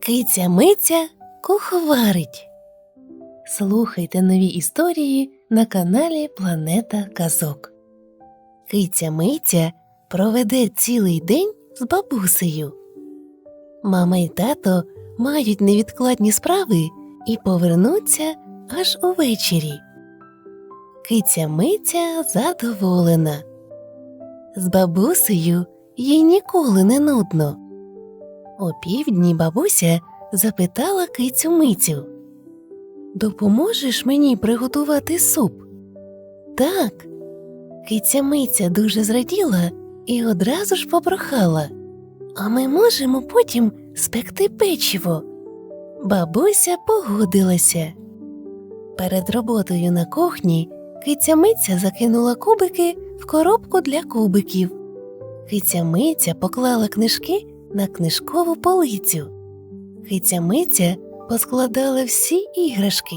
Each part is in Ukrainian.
Киця Миця куховарить. Слухайте нові історії на каналі Планета Казок. Киця Миця проведе цілий день з бабусею. Мама і тато мають невідкладні справи і повернуться аж увечері. Киця Миця задоволена. З бабусею їй ніколи не нудно. О півдні бабуся запитала кицю Мицю. Допоможеш мені приготувати суп? Так. Киця Миця дуже зраділа і одразу ж попрохала. А ми можемо потім спекти печиво. Бабуся погодилася. Перед роботою на кухні киця Миця закинула кубики в коробку для кубиків. Киця Миця поклала книжки на книжкову полицю. Киця Миця поскладала всі іграшки.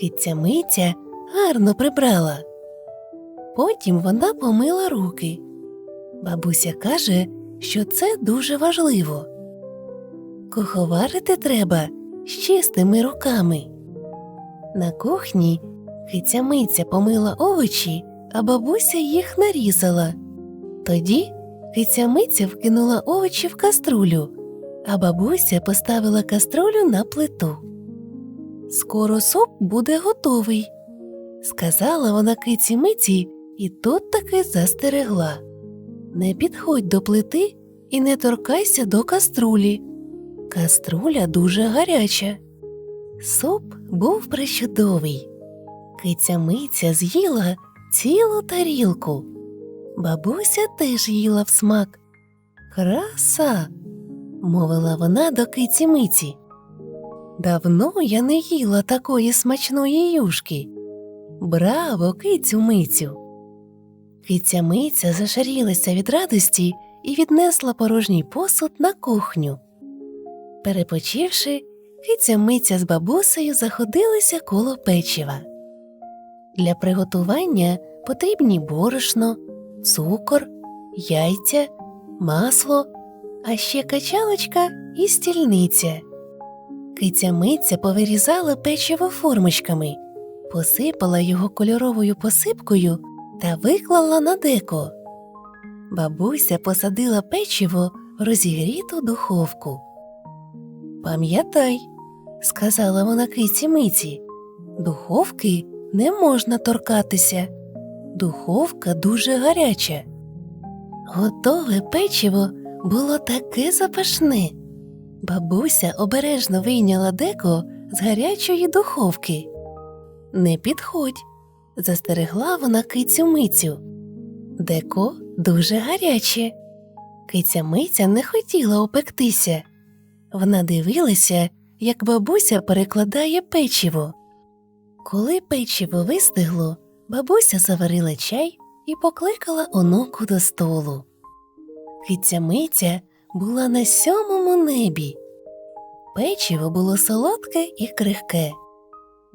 Киця Миця гарно прибрала. Потім вона помила руки. Бабуся каже, що це дуже важливо. Куховарити треба з чистими руками. На кухні киця Миця помила овочі, а бабуся їх нарізала. Тоді киця Миця вкинула овочі в каструлю, а бабуся поставила каструлю на плиту. Скоро суп буде готовий, сказала вона киці Миці і тут таки застерегла. Не підходь до плити і не торкайся до каструлі. Каструля дуже гаряча. Суп був причудовий. Киця Миця з'їла цілу тарілку. Бабуся теж їла в смак. Краса, мовила вона до киці Миці. Давно я не їла такої смачної юшки. Браво, кицю Мицю. Киця Миця зашарілася від радості і віднесла порожній посуд на кухню. Перепочивши, киця Миця з бабусею заходилися коло печива. Для приготування потрібні борошно, цукор, яйця, масло, а ще качалочка і стільниця. Киця Миця повирізала печиво формочками, посипала його кольоровою посипкою та виклала на деко. Бабуся посадила печиво в розігріту духовку. Пам'ятай, сказала вона киці Миці, духовки не можна торкатися. Духовка дуже гаряча. Готове печиво було таке запашне. Бабуся обережно вийняла деко з гарячої духовки. Не підходь, застерегла вона кицю мицю. Деко дуже гаряче. Киця миця не хотіла опектися. Вона дивилася, як бабуся перекладає печиво. Коли печиво вистигло, бабуся заварила чай і покликала онуку до столу. Киця Миця була на сьомому небі. Печиво було солодке і крихке.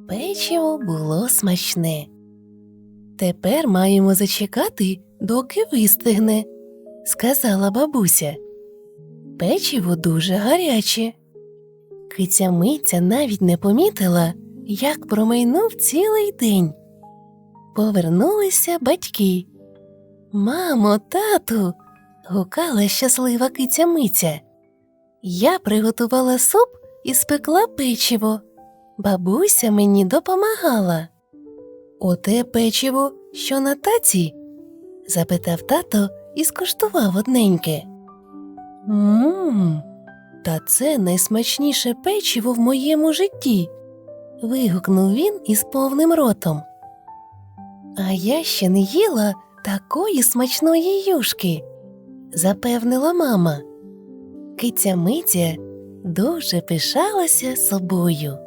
Печиво було смачне. Тепер маємо зачекати, доки вистигне, сказала бабуся. Печиво дуже гаряче. Киця Миця навіть не помітила, як промайнув цілий день. Повернулися батьки. Мамо, тату, гукала щаслива киця Миця. Я приготувала суп і спекла печиво. Бабуся мені допомагала. Оте печиво, що на таці? запитав тато і скуштував одненьке. Мм, та це найсмачніше печиво в моєму житті. вигукнув він із повним ротом. А я ще не їла такої смачної юшки, запевнила мама. Киця Митя дуже пишалася собою.